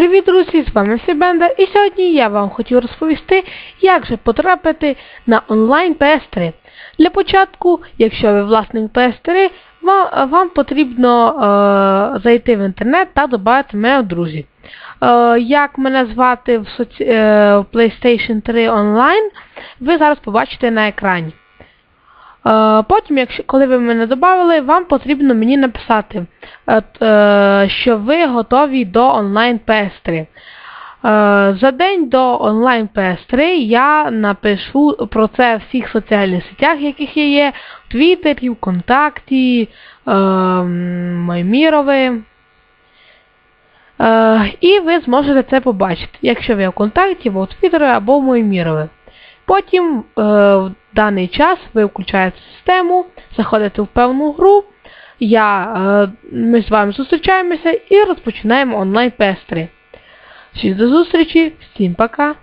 Привіт, друзі! З вами Сібенда і сьогодні я вам хотів розповісти, як же потрапити на онлайн PS3. Для початку, якщо ви власник PS3, вам, вам потрібно е, зайти в інтернет та додати мене друзі. Е, як мене звати в, соці... е, PlayStation 3 Online, ви зараз побачите на екрані. Е, Потім, коли ви мене додали, вам потрібно мені написати, е, е, що ви готові до онлайн PS3. Е, За день до онлайн PS3 я напишу про це в всіх соціальних сетях, яких я є, в Твіттері, ВКонтакті, Е, і ви зможете це побачити, якщо ви в контакті, або в Твіттері, або в Моймірові. Потім в даний час ви включаєте систему, заходите в певну гру, я, е, ми з вами зустрічаємося і розпочинаємо онлайн PS3. Всім до зустрічі, всім пока!